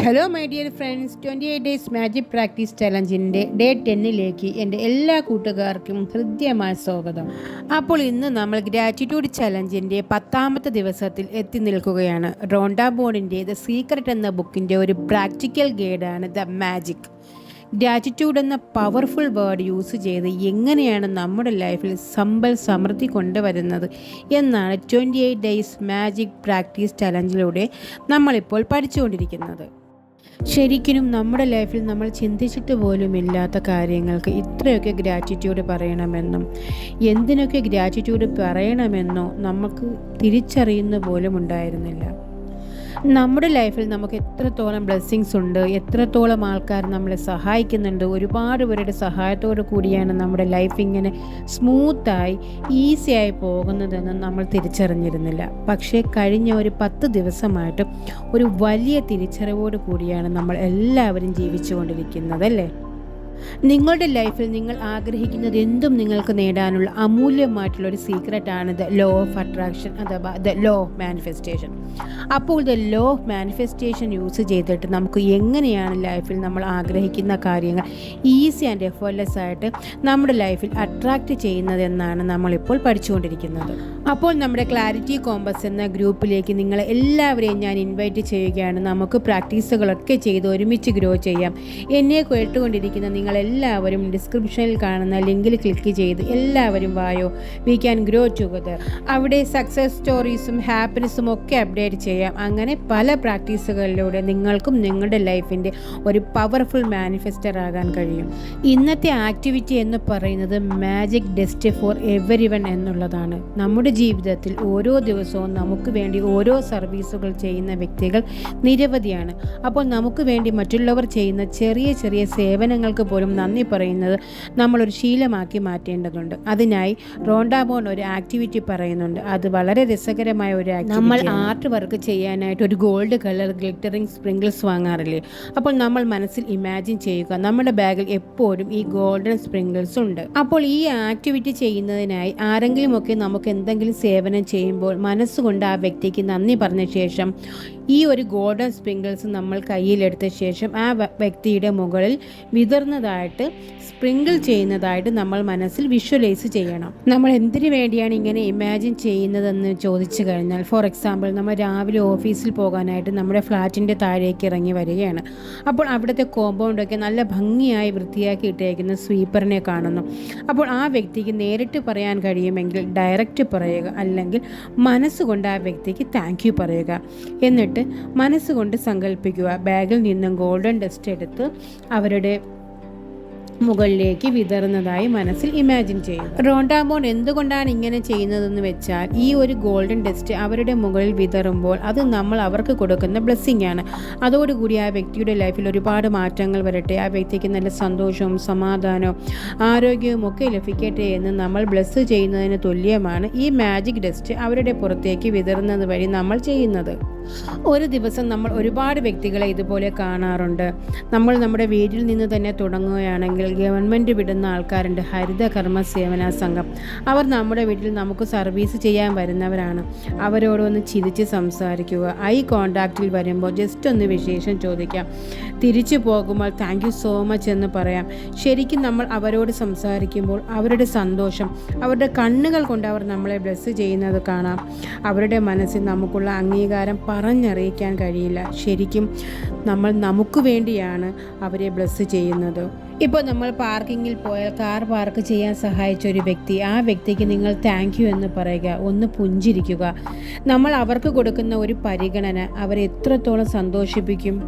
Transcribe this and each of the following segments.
Hello my dear friends twenty eight days magic practice ചലഞ്ചിന്റെ day ടെന്നിലേക്ക് എന്റെ എല്ലാ കൂട്ടുകാർക്കും ഹൃദ്യമായ സ്വാഗതം. അപ്പോൾ ഇന്ന് നമ്മൾ ഗ്രാറ്റിറ്റ്യൂഡ് ചലഞ്ചിന്റെ പത്താമത്തെ ദിവസത്തിൽ എത്തി നിൽക്കുകയാണ്. റോണ്ട ബോർഡിന്റെ ദ സീക്രട്ട് എന്ന ബുക്കിന്റെ ഒരു പ്രാക്ടിക്കൽ ഗൈഡാണ് ദ മാജിക് ഗ്രാറ്റിറ്റ്യൂഡ് എന്ന പവർഫുൾ വേർഡ് യൂസ് ചെയ്ത് എങ്ങനെയാണ് നമ്മുടെ ലൈഫിൽ സമ്പൽ സമൃദ്ധി കൊണ്ടുവരുന്നത് എന്നാണ് twenty eight days magic practice ചലഞ്ചിലൂടെ നമ്മളിപ്പോൾ പഠിച്ചുകൊണ്ടിരിക്കുന്നത്. ശരിക്കും നമ്മുടെ ലൈഫിൽ നമ്മൾ ചിന്തിച്ചിട്ട് പോലും ഇല്ലാത്ത കാര്യങ്ങൾക്ക് ഇത്രയൊക്കെ ഗ്രാറ്റിറ്റ്യൂഡ് പറയണമെന്നും എന്തിനൊക്കെ ഗ്രാറ്റിറ്റ്യൂഡ് പറയണമെന്നോ നമുക്ക് തിരിച്ചറിയുന്ന പോലും ഉണ്ടായിരുന്നില്ല. നമ്മുടെ ലൈഫിൽ നമുക്ക് എത്രത്തോളം ബ്ലെസ്സിങ്സ് ഉണ്ട് എത്രത്തോളം ആൾക്കാർ നമ്മളെ സഹായിക്കുന്നുണ്ട് ഒരുപാട് പേരുടെ സഹായത്തോടു കൂടിയാണ് നമ്മുടെ ലൈഫ് ഇങ്ങനെ സ്മൂത്തായി ഈസിയായി പോകുന്നതെന്ന് നമ്മൾ തിരിച്ചറിഞ്ഞിരുന്നില്ല. പക്ഷേ കഴിഞ്ഞ ഒരു പത്ത് ദിവസമായിട്ട് ഒരു വലിയ തിരിച്ചറിവോട് കൂടിയാണ് നമ്മൾ എല്ലാവരും ജീവിച്ചുകൊണ്ടിരിക്കുന്നത് അല്ലേ? നിങ്ങളുടെ ലൈഫിൽ നിങ്ങൾ ആഗ്രഹിക്കുന്നത് എന്തും നിങ്ങൾക്ക് നേടാനുള്ള അമൂല്യമായിട്ടുള്ള ഒരു സീക്രട്ടാണ് ദ ലോ ഓഫ് അട്രാക്ഷൻ അഥവാ ദ ലോ ഓഫ് മാനിഫെസ്റ്റേഷൻ അപ്പോൾ the law of manifestation use ചെയ്തിട്ട് നമുക്ക് എങ്ങനെയാണ് ലൈഫിൽ നമ്മൾ ആഗ്രഹിക്കുന്ന കാര്യങ്ങൾ ഈസി ആൻഡ് എഫേർട്ട്ലെസ് ആയിട്ട് നമ്മുടെ ലൈഫിൽ അട്രാക്റ്റ് ചെയ്യുന്നതെന്നാണ് നമ്മളിപ്പോൾ പഠിച്ചുകൊണ്ടിരിക്കുന്നത്. അപ്പോൾ നമ്മുടെ ക്ലാരിറ്റി കോമ്പസ് എന്ന ഗ്രൂപ്പിലേക്ക് നിങ്ങളെ എല്ലാവരെയും ഞാൻ ഇൻവൈറ്റ് ചെയ്യുകയാണ്. നമുക്ക് പ്രാക്ടീസുകളൊക്കെ ചെയ്ത് ഒരുമിച്ച് ഗ്രോ ചെയ്യാം. എന്നെ കേട്ടുകൊണ്ടിരിക്കുന്ന നിങ്ങൾ എല്ലാവരും ഡിസ്ക്രിപ്ഷനിൽ കാണുന്ന ലിങ്കിൽ ക്ലിക്ക് ചെയ്ത് എല്ലാവരും വായോ. വി ക്യാൻ ഗ്രോ ടുഗദർ അവിടെ സക്സസ് സ്റ്റോറീസും ഹാപ്പിനെസ്സും ഒക്കെ അപ്ഡേറ്റ് ചെയ്യാം. അങ്ങനെ പല പ്രാക്ടീസുകളിലൂടെ നിങ്ങൾക്കും നിങ്ങളുടെ ലൈഫിന്റെ ഒരു പവർഫുൾ മാനിഫെസ്റ്റർ ആകാൻ കഴിയും. ഇന്നത്തെ ആക്ടിവിറ്റി എന്ന് പറയുന്നത് magic dust for everyone എന്നുള്ളതാണ്. നമ്മുടെ ജീവിതത്തിൽ ഓരോ ദിവസവും നമുക്ക് വേണ്ടി ഓരോ സർവീസുകൾ ചെയ്യുന്ന വ്യക്തികൾ നിരവധിയാണ്. അപ്പോൾ നമുക്ക് വേണ്ടി മറ്റുള്ളവർ ചെയ്യുന്ന ചെറിയ ചെറിയ സേവനങ്ങൾക്ക് പോലും നന്ദി പറയുന്നത് നമ്മളൊരു ശീലമാക്കി മാറ്റേണ്ടതുണ്ട്. അതിനായി റോണ്ടാബോൺ ഒരു ആക്ടിവിറ്റി പറയുന്നുണ്ട്. അത് വളരെ രസകരമായ ഒരു നമ്മൾ ആർട്ട് വർക്ക് ചെയ്യാനായിട്ട് ഒരു ഗോൾഡ് കളർ ഗ്ലിറ്ററിങ് സ്പ്രിങ്കിൾസ് വാങ്ങാറില്ലേ? അപ്പോൾ നമ്മൾ മനസ്സിൽ ഇമാജിൻ ചെയ്യുക. നമ്മുടെ ബാഗിൽ എപ്പോഴും ഈ ഗോൾഡൻ സ്പ്രിങ്കിൾസ് ഉണ്ട്. അപ്പോൾ ഈ ആക്ടിവിറ്റി ചെയ്യുന്നതിനായി ആരെങ്കിലുമൊക്കെ നമുക്ക് എന്തെങ്കിലും സേവനം ചെയ്യുമ്പോൾ മനസ്സുകൊണ്ട് ആ വ്യക്തിക്ക് നന്ദി പറഞ്ഞ ശേഷം ഈ ഒരു ഗോൾഡൻ സ്പ്രിങ്കിൾസ് നമ്മൾ കയ്യിലെടുത്ത ശേഷം ആ വ്യക്തിയുടെ മുകളിൽ വിതർന്നതായിട്ട് സ്പ്രിങ്കിൾ ചെയ്യുന്നതായിട്ട് നമ്മൾ മനസ്സിൽ വിഷ്വലൈസ് ചെയ്യണം. നമ്മൾ എന്തിനു വേണ്ടിയാണ് ഇങ്ങനെ ഇമാജിൻ ചെയ്യുന്നതെന്ന് ചോദിച്ചു കഴിഞ്ഞാൽ ഫോർ എക്സാമ്പിൾ നമ്മൾ രാവിലെ ഓഫീസിൽ പോകാനായിട്ട് നമ്മുടെ ഫ്ലാറ്റിന്റെ താഴേക്ക് ഇറങ്ങി വരികയാണ്. അപ്പോൾ അവിടുത്തെ കോമ്പൗണ്ടൊക്കെ നല്ല ഭംഗിയായി വൃത്തിയാക്കി ഇട്ടേക്കുന്ന സ്വീപ്പറിനെ കാണുന്നു. അപ്പോൾ ആ വ്യക്തിക്ക് നേരിട്ട് പറയാൻ കഴിയുമെങ്കിൽ ഡയറക്റ്റ് പറയുക അല്ലെങ്കിൽ മനസ്സുകൊണ്ട് ആ വ്യക്തിക്ക് താങ്ക് പറയുക. എന്നിട്ട് മനസ്സുകൊണ്ട് സങ്കല്പിക്കുക. ബാഗിൽ നിന്നും ഗോൾഡൻ ഡസ്റ്റ് എടുത്ത് അവരുടെ മുകളിലേക്ക് വിതറുന്നതായി മനസ്സിൽ ഇമാജിൻ ചെയ്യും. റോണ്ടാമോൺ എന്തുകൊണ്ടാണ് ഇങ്ങനെ ചെയ്യുന്നതെന്ന് വെച്ചാൽ ഈ ഒരു ഗോൾഡൻ ഡസ്റ്റ് അവരുടെ മുകളിൽ വിതറുമ്പോൾ അത് നമ്മൾ അവർക്ക് കൊടുക്കുന്ന ബ്ലെസ്സിങ് ആണ്. അതോടുകൂടി ആ വ്യക്തിയുടെ ലൈഫിൽ ഒരുപാട് മാറ്റങ്ങൾ വരട്ടെ. ആ വ്യക്തിക്ക് നല്ല സന്തോഷവും സമാധാനവും ആരോഗ്യവും ഒക്കെ ലഭിക്കട്ടെ എന്ന് നമ്മൾ ബ്ലെസ് ചെയ്യുന്നതിന് തുല്യമാണ് ഈ മാജിക് ഡസ്റ്റ് അവരുടെ പുറത്തേക്ക് വിതറുന്നത് വഴി നമ്മൾ ചെയ്യുന്നത്. ഒരു ദിവസം നമ്മൾ ഒരുപാട് വ്യക്തികളെ ഇതുപോലെ കാണാറുണ്ട്. നമ്മൾ നമ്മുടെ വീട്ടിൽ നിന്ന് തന്നെ തുടങ്ങുകയാണെങ്കിൽ ഗവൺമെന്റ് വിടുന്ന ആൾക്കാരുണ്ട്. ഹരിത കർമ്മ സേവന സംഘം. അവർ നമ്മുടെ വീട്ടിൽ നമുക്ക് സർവീസ് ചെയ്യാൻ വരുന്നവരാണ്. അവരോടൊന്ന് ചിരിച്ച് സംസാരിക്കുക. ഐ കോണ്ടാക്റ്റിൽ വരുമ്പോൾ ജസ്റ്റ് ഒന്ന് വിശേഷം ചോദിക്കാം. തിരിച്ചു പോകുമ്പോൾ താങ്ക് യു സോ മച്ച് എന്ന് പറയാം. ശരിക്കും നമ്മൾ അവരോട് സംസാരിക്കുമ്പോൾ അവരുടെ സന്തോഷം അവരുടെ കണ്ണുകൾ കൊണ്ട് അവർ നമ്മളെ ബ്ലസ് ചെയ്യുന്നത് കാണാം. അവരുടെ മനസ്സിൽ നമുക്കുള്ള അംഗീകാരം പറഞ്ഞറിയിക്കാൻ കഴിയില്ല. ശരിക്കും നമ്മൾ നമുക്ക് വേണ്ടിയാണ് അവരെ ബ്ലസ് ചെയ്യുന്നത്. ഇപ്പോൾ നമ്മൾ പാർക്കിങ്ങിൽ പോയാൽ കാർ പാർക്ക് ചെയ്യാൻ സഹായിച്ച ഒരു വ്യക്തി ആ വ്യക്തിക്ക് നിങ്ങൾ താങ്ക് യു എന്ന് പറയുക ഒന്ന് പുഞ്ചിരിക്കുക. നമ്മൾ അവർക്ക് കൊടുക്കുന്ന ഒരു പരിഗണന അവരെ എത്രത്തോളം സന്തോഷിപ്പിക്കും?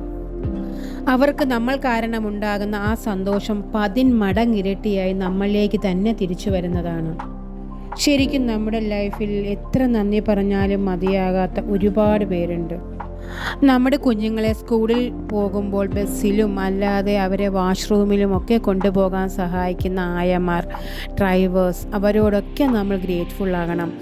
അവർക്ക് നമ്മൾ കാരണമുണ്ടാകുന്ന ആ സന്തോഷം പതിന്മടങ്ങിരട്ടിയായി നമ്മളിലേക്ക് തന്നെ തിരിച്ചു വരുന്നതാണ്. ശരിക്കും നമ്മുടെ ലൈഫിൽ എത്ര നന്ദി പറഞ്ഞാലും മതിയാകാത്ത ഒരുപാട് പേരുണ്ട്. നമ്മുടെ കുഞ്ഞുങ്ങളെ സ്കൂളിൽ പോകുമ്പോൾ ബസ്സിലും അല്ലാതെ അവരെ വാഷ്റൂമിലും ഒക്കെ കൊണ്ടുപോകാൻ സഹായിക്കുന്ന ആയമാർ ഡ്രൈവേഴ്സ് അവരോടൊക്കെ നമ്മൾ ഗ്രേറ്റ്ഫുൾ ആകണം.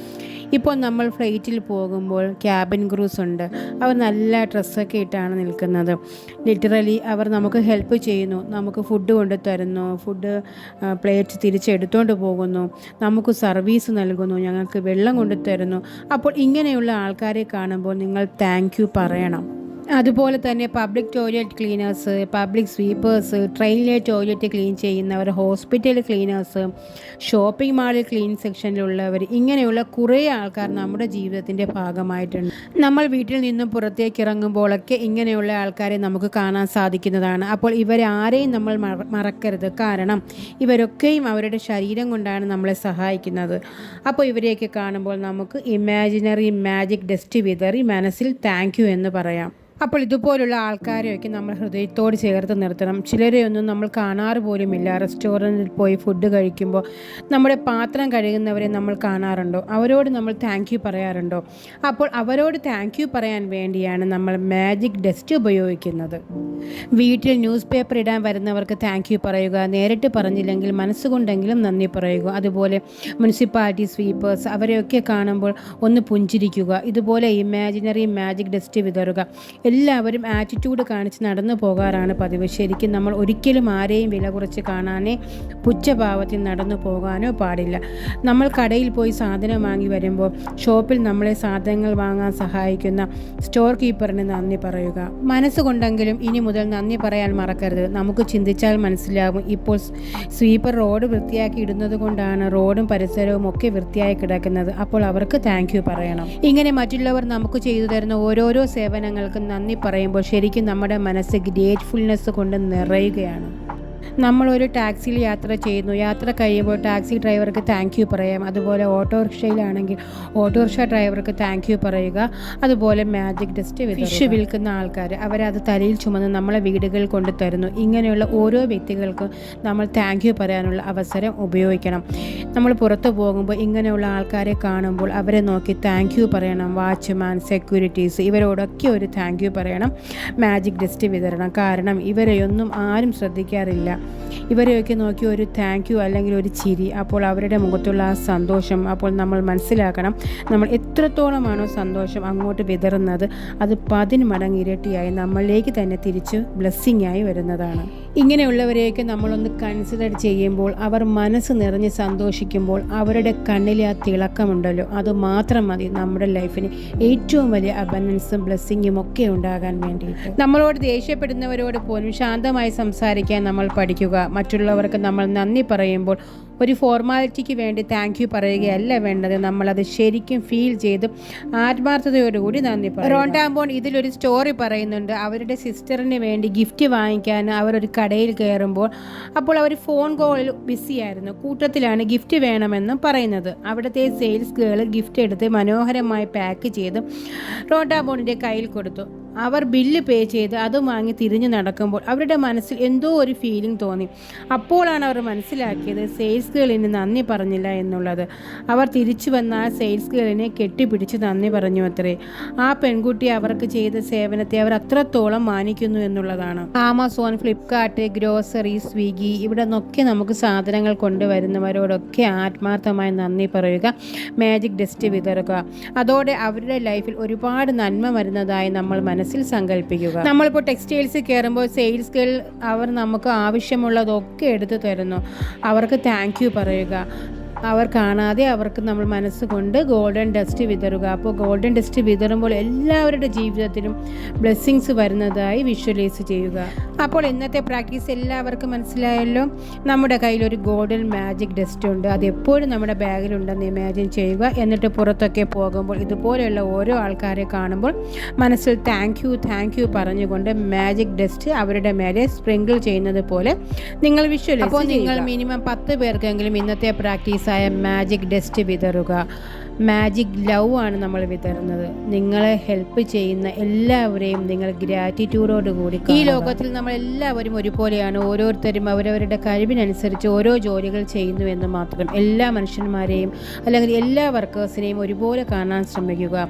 ഇപ്പോൾ നമ്മൾ ഫ്ലൈറ്റിൽ പോകുമ്പോൾ ക്യാബിൻ ക്രൂസ് ഉണ്ട്. അവർ നല്ല ഡ്രസ്സൊക്കെ ഇട്ടാണ് നിൽക്കുന്നത്. ലിറ്ററലി അവർ നമുക്ക് ഹെൽപ്പ് ചെയ്യുന്നു. നമുക്ക് ഫുഡ് കൊണ്ട് തരുന്നു. ഫുഡ് പ്ലേറ്റ് തിരിച്ചെടുത്തുകൊണ്ട് പോകുന്നു. നമുക്ക് സർവീസ് നൽകുന്നു. ഞങ്ങൾക്ക് വെള്ളം കൊണ്ട് തരുന്നു. അപ്പോൾ ഇങ്ങനെയുള്ള ആൾക്കാരെ കാണുമ്പോൾ നിങ്ങൾ താങ്ക് പറയണം. അതുപോലെ തന്നെ public toilet cleaners public sweepers ട്രെയിനിലെ ടോയ്ലറ്റ് ക്ലീൻ ചെയ്യുന്നവർ ഹോസ്പിറ്റൽ ക്ലീനേഴ്സ് ഷോപ്പിംഗ് മാളിൽ ക്ലീൻ സെക്ഷനിലുള്ളവർ ഇങ്ങനെയുള്ള കുറേ ആൾക്കാർ നമ്മുടെ ജീവിതത്തിന്റെ ഭാഗമായിട്ടുണ്ട്. നമ്മൾ വീട്ടിൽ നിന്നും പുറത്തേക്ക് ഇറങ്ങുമ്പോഴൊക്കെ ഇങ്ങനെയുള്ള ആൾക്കാരെ നമുക്ക് കാണാൻ സാധിക്കുന്നതാണ്. അപ്പോൾ ഇവരാരെയും നമ്മൾ മറക്കരുത്. കാരണം ഇവരൊക്കെയും അവരുടെ ശരീരം കൊണ്ടാണ് നമ്മളെ സഹായിക്കുന്നത്. അപ്പോൾ ഇവരെയൊക്കെ കാണുമ്പോൾ നമുക്ക് ഇമാജിനറി മാജിക് ഡസ്റ്റ് വിതറി മനസ്സിൽ താങ്ക് എന്ന് പറയാം. അപ്പോൾ ഇതുപോലുള്ള ആൾക്കാരെയൊക്കെ നമ്മൾ ഹൃദയത്തോട് ചേർത്ത് നിർത്തണം. ചിലരെയൊന്നും നമ്മൾ കാണാറ് പോലുമില്ല. റെസ്റ്റോറന്റിൽ പോയി ഫുഡ് കഴിക്കുമ്പോൾ നമ്മുടെ പാത്രം കഴുകുന്നവരെ നമ്മൾ കാണാറുണ്ടോ? അവരോട് നമ്മൾ താങ്ക് യു പറയാറുണ്ടോ? അപ്പോൾ അവരോട് താങ്ക് യു പറയാൻ വേണ്ടിയാണ് നമ്മൾ മാജിക് ഡസ്റ്റ് ഉപയോഗിക്കുന്നത്. വീട്ടിൽ ന്യൂസ് പേപ്പർ ഇടാൻ വരുന്നവർക്ക് താങ്ക് യു പറയുക. നേരിട്ട് പറഞ്ഞില്ലെങ്കിൽ മനസ്സുകൊണ്ടെങ്കിലും നന്ദി പറയുക. അതുപോലെ മുനിസിപ്പാലിറ്റി സ്വീപ്പേഴ്സ് അവരെയൊക്കെ കാണുമ്പോൾ ഒന്ന് പുഞ്ചിരിക്കുക. ഇതുപോലെ ഇമാജിനറി മാജിക് ഡസ്റ്റ് വിതറുക. എല്ലാവരും ആറ്റിറ്റ്യൂഡ് കാണിച്ച് നടന്നു പോകാറാണ് പതിവ്. ശരിക്കും നമ്മൾ ഒരിക്കലും ആരെയും വില കുറച്ച് കാണാനേ പുച്ഛഭാവത്തിൽ നടന്നു പോകാനോ പാടില്ല. നമ്മൾ കടയിൽ പോയി സാധനം വാങ്ങി വരുമ്പോൾ ഷോപ്പിൽ നമ്മളെ സാധനങ്ങൾ വാങ്ങാൻ സഹായിക്കുന്ന സ്റ്റോർ കീപ്പറിന് നന്ദി പറയുക. മനസ്സുകൊണ്ടെങ്കിലും ഇനി മുതൽ നന്ദി പറയാൻ മറക്കരുത്. നമുക്ക് ചിന്തിച്ചാൽ മനസ്സിലാകും. ഇപ്പോൾ സ്വീപ്പർ റോഡ് വൃത്തിയാക്കി ഇടുന്നത് കൊണ്ടാണ് റോഡും പരിസരവും ഒക്കെ വൃത്തിയായി കിടക്കുന്നത്. അപ്പോൾ അവർക്ക് താങ്ക് പറയണം. ഇങ്ങനെ മറ്റുള്ളവർ നമുക്ക് ചെയ്തു തരുന്ന ഓരോരോ സേവനങ്ങൾക്കും നന്ദി പറയുമ്പോൾ ശരിക്കും നമ്മുടെ മനസ്സ് ഗ്രേറ്റ്ഫുൾനെസ് കൊണ്ട് നിറയുകയാണ്. നമ്മളൊരു ടാക്സിയിൽ യാത്ര ചെയ്യുന്നു. യാത്ര കഴിയുമ്പോൾ ടാക്സി ഡ്രൈവർക്ക് താങ്ക് യു പറയാം. അതുപോലെ ഓട്ടോറിക്ഷയിലാണെങ്കിൽ ഓട്ടോറിക്ഷ ഡ്രൈവർക്ക് താങ്ക് യു പറയുക. അതുപോലെ മാജിക് ഡസ്റ്റ് ഫിഷ് വിൽക്കുന്ന ആൾക്കാർ അവരത് തലയിൽ ചുമന്ന് നമ്മളെ വീടുകളിൽ കൊണ്ട് തരുന്നു. ഇങ്ങനെയുള്ള ഓരോ വ്യക്തികൾക്കും നമ്മൾ താങ്ക് യു പറയാനുള്ള അവസരം ഉപയോഗിക്കണം. നമ്മൾ പുറത്തു പോകുമ്പോൾ ഇങ്ങനെയുള്ള ആൾക്കാരെ കാണുമ്പോൾ അവരെ നോക്കി താങ്ക് യു പറയണം. വാച്ച്മാൻ സെക്യൂരിറ്റീസ് ഇവരോടൊക്കെ ഒരു താങ്ക് യു പറയണം. മാജിക് ഡസ്റ്റ് വിതരണം. കാരണം ഇവരെയൊന്നും ആരും ശ്രദ്ധിക്കാറില്ല. ഇവരെയൊക്കെ നോക്കി ഒരു താങ്ക് യു അല്ലെങ്കിൽ ഒരു ചിരി. അപ്പോൾ അവരുടെ മുഖത്തുള്ള ആ സന്തോഷം അപ്പോൾ നമ്മൾ മനസ്സിലാക്കണം. നമ്മൾ എത്രത്തോളമാണോ സന്തോഷം അങ്ങോട്ട് വിതറുന്നത് അത് പതിന് മടങ്ങ് ഇരട്ടിയായി നമ്മളിലേക്ക് തന്നെ തിരിച്ച് ബ്ലെസ്സിങ് ആയി വരുന്നതാണ്. ഇങ്ങനെയുള്ളവരെയൊക്കെ നമ്മളൊന്ന് കൺസിഡർ ചെയ്യുമ്പോൾ അവർ മനസ്സ് നിറഞ്ഞ് സന്തോഷിക്കുമ്പോൾ അവരുടെ കണ്ണിലെ ആ തിളക്കമുണ്ടല്ലോ. അത് മാത്രം മതി നമ്മുടെ ലൈഫിന് ഏറ്റവും വലിയ അബൻഡൻസും ബ്ലെസ്സിങ്ങും ഒക്കെ ഉണ്ടാകാൻ വേണ്ടി നമ്മളോട് ദേഷ്യപ്പെടുന്നവരോട് പോലും ശാന്തമായി സംസാരിക്കാൻ നമ്മൾ പഠിക്കുക മറ്റുള്ളവർക്ക് നമ്മൾ നന്ദി പറയുമ്പോൾ ഒരു ഫോർമാലിറ്റിക്ക് വേണ്ടി താങ്ക് യു പറയുകയല്ല വേണ്ടത്. നമ്മളത് ശരിക്കും ഫീൽ ചെയ്ത് ആത്മാർത്ഥതയോടുകൂടി നന്ദി പറയും റോണ്ടാമ്പോൺ ഇതിലൊരു സ്റ്റോറി പറയുന്നുണ്ട്. അവരുടെ സിസ്റ്ററിന് വേണ്ടി ഗിഫ്റ്റ് വാങ്ങിക്കാൻ അവരൊരു കടയിൽ കയറുമ്പോൾ അപ്പോൾ അവർ ഫോൺ കോളിൽ ബിസിയായിരുന്നു കൂട്ടത്തിലാണ് ഗിഫ്റ്റ് വേണമെന്നും പറയുന്നത്. അവിടുത്തെ സെയിൽസ് ഗേൾ ഗിഫ്റ്റ് എടുത്ത് മനോഹരമായി പാക്ക് ചെയ്ത് റോണ്ടാബോണിന്റെ കയ്യിൽ കൊടുത്തു. അവർ ബില്ല് പേ ചെയ്ത് അത് വാങ്ങി തിരിഞ്ഞു നടക്കുമ്പോൾ അവരുടെ മനസ്സിൽ എന്തോ ഒരു ഫീലിംഗ് തോന്നി. അപ്പോഴാണ് അവർ മനസ്സിലാക്കിയത് സെയിൽസ് ഗേളിന് നന്ദി പറഞ്ഞില്ല എന്നുള്ളത്. അവർ തിരിച്ചു വന്ന ആ സെയിൽസ് ഗേളിനെ കെട്ടിപ്പിടിച്ച് നന്ദി പറഞ്ഞു അത്രേ. ആ പെൺകുട്ടി അവർക്ക് ചെയ്ത സേവനത്തെ അവർ അത്രത്തോളം മാനിക്കുന്നു എന്നുള്ളതാണ്. ആമസോൺ ഫ്ലിപ്കാർട്ട് ഗ്രോസറി സ്വിഗ്ഗി ഇവിടെ നിന്നൊക്കെ നമുക്ക് സാധനങ്ങൾ കൊണ്ടുവരുന്നവരോടൊക്കെ ആത്മാർത്ഥമായി നന്ദി പറയുക മാജിക് ഡസ്റ്റ് വിതറുക. അതോടെ അവരുടെ ലൈഫിൽ ഒരുപാട് നന്മ വരുന്നതായി നമ്മൾ മനസ്സിൽ സങ്കല്പിക്കുക നമ്മളിപ്പോൾ ടെക്സ്റ്റൈൽസിൽ കയറുമ്പോൾ സെയിൽസ് ഗേൾ അവർ നമുക്ക് ആവശ്യമുള്ളതൊക്കെ എടുത്തു തരുന്നു. അവർക്ക് താങ്ക് പറയുക. അവർ കാണാതെ അവർക്ക് നമ്മൾ മനസ്സുകൊണ്ട് ഗോൾഡൻ ഡസ്റ്റ് വിതറുക. അപ്പോൾ ഗോൾഡൻ ഡസ്റ്റ് വിതറുമ്പോൾ എല്ലാവരുടെ ജീവിതത്തിലും ബ്ലെസ്സിങ്സ് വരുന്നതായി വിഷ്വലൈസ് ചെയ്യുക. അപ്പോൾ ഇന്നത്തെ പ്രാക്ടീസ് എല്ലാവർക്കും മനസ്സിലായല്ലോ. നമ്മുടെ കയ്യിൽ ഒരു ഗോൾഡൻ മാജിക് ഡസ്റ്റ് ഉണ്ട്. അത് എപ്പോഴും നമ്മുടെ ബാഗിലുണ്ടെന്ന് ഇമാജിൻ ചെയ്യുക. എന്നിട്ട് പുറത്തൊക്കെ പോകുമ്പോൾ ഇതുപോലെയുള്ള ഓരോ ആൾക്കാരെ കാണുമ്പോൾ മനസ്സിൽ താങ്ക് യു താങ്ക് യു പറഞ്ഞുകൊണ്ട് മാജിക് ഡസ്റ്റ് അവരുടെ മേലെ സ്പ്രിങ്കിൾ ചെയ്യുന്നത് പോലെ നിങ്ങൾ വിഷ്വലൈസ് അപ്പോൾ നിങ്ങൾ മിനിമം പത്ത് പേർക്കെങ്കിലും ഇന്നത്തെ പ്രാക്ടീസായ മാജിക് ഡസ്റ്റ് വിതറുക. മാജിക് ലവ് ആണ് നമ്മൾ വിതറുന്നത്. നിങ്ങളെ ഹെൽപ്പ് ചെയ്യുന്ന എല്ലാവരെയും നിങ്ങൾ ഗ്രാറ്റിറ്റ്യൂഡോടുകൂടി ഈ ലോകത്തിൽ നമ്മൾ എല്ലാവരും ഒരുപോലെയാണ്. ഓരോരുത്തരും അവരവരുടെ കഴിവിനനുസരിച്ച് ഓരോ ജോലികൾ ചെയ്യുന്നു എന്ന് മാത്രം. എല്ലാ മനുഷ്യന്മാരെയും അല്ലെങ്കിൽ എല്ലാ വർക്കേഴ്സിനെയും ഒരുപോലെ കാണാൻ ശ്രമിക്കുക.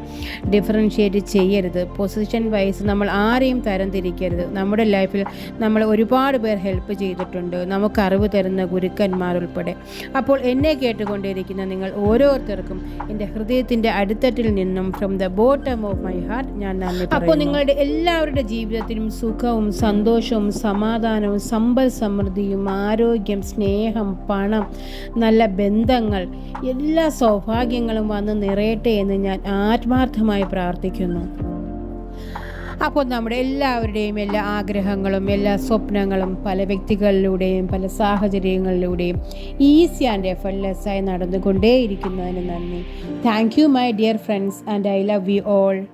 ഡിഫറൻഷ്യേറ്റ് ചെയ്യരുത്. പൊസിഷൻ വൈസ് നമ്മൾ ആരെയും തരംതിരിക്കരുത്. നമ്മുടെ ലൈഫിൽ നമ്മൾ ഒരുപാട് പേർ ഹെൽപ്പ് ചെയ്തിട്ടുണ്ട്. നമുക്ക് അറിവ് തരുന്ന ഗുരുക്കന്മാർ ഉൾപ്പെടെ. അപ്പോൾ എന്നെ കേട്ടുകൊണ്ടിരിക്കുന്ന നിങ്ങൾ ഓരോരുത്തർക്കും എന്റെ ഹൃദയത്തിന്റെ അടിത്തട്ടിൽ നിന്നും from the bottom of my heart ഞാൻ നന്ദി അപ്പോൾ നിങ്ങളുടെ എല്ലാവരുടെ ജീവിതത്തിലും സുഖവും സന്തോഷവും സമാധാനവും സമ്പൽ സമൃദ്ധിയും ആരോഗ്യം സ്നേഹം പണം നല്ല ബന്ധങ്ങൾ എല്ലാ സൗഭാഗ്യങ്ങളും വന്ന് നിറയട്ടെ എന്ന് ഞാൻ ആത്മാർത്ഥമായി പ്രാർത്ഥിക്കുന്നു. അപ്പോൾ നമ്മുടെ എല്ലാവരുടെയും എല്ലാ ആഗ്രഹങ്ങളും എല്ലാ സ്വപ്നങ്ങളും പല വ്യക്തികളിലൂടെയും പല സാഹചര്യങ്ങളിലൂടെയും ഈസി ആൻഡ് എഫർട്ട്ലെസ്സായി നടന്നുകൊണ്ടേയിരിക്കുന്നതിന് നന്ദി. Thank you my dear friends and I love you all